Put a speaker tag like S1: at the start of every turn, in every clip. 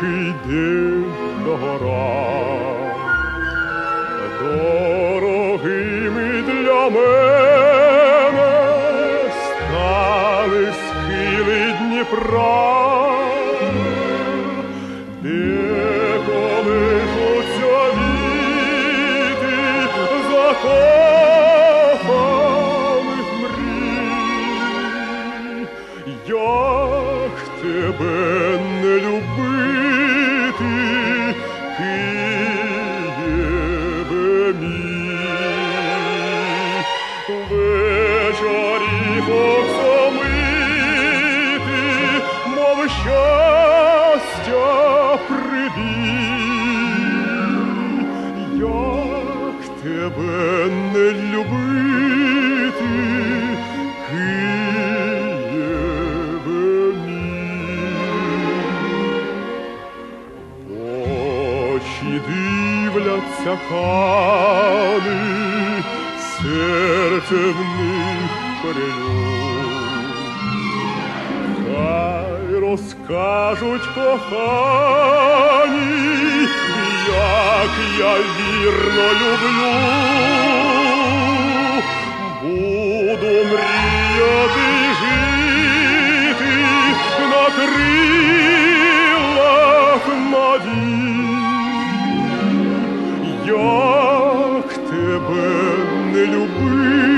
S1: тихий день на дорогими для мене стали схили Дніпра, де колишуться віти тебе. Тебе не любити? Очі дивляться кани, серце в них перелюб. Хай розкажуть кохані, як я вірно люблю. Буду мріяти жити на крилах надій. Як тебе не любити,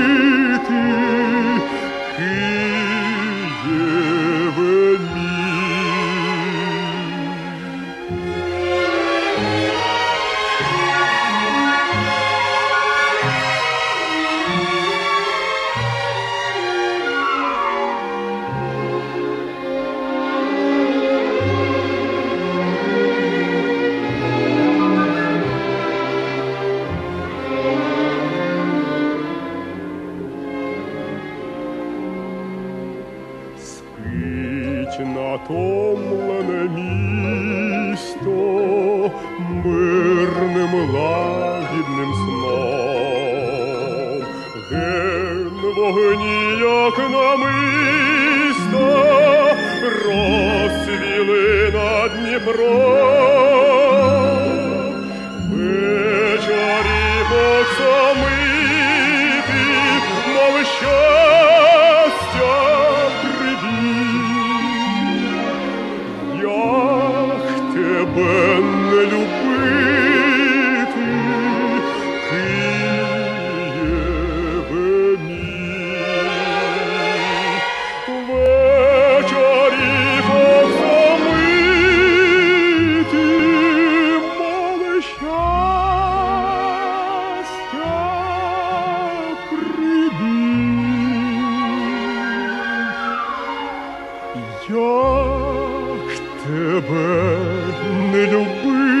S1: Спить натомлене місто мирним лагідним сном. Ген вогні, як намисто, розсвіли над Дніпром. як тебе не любив.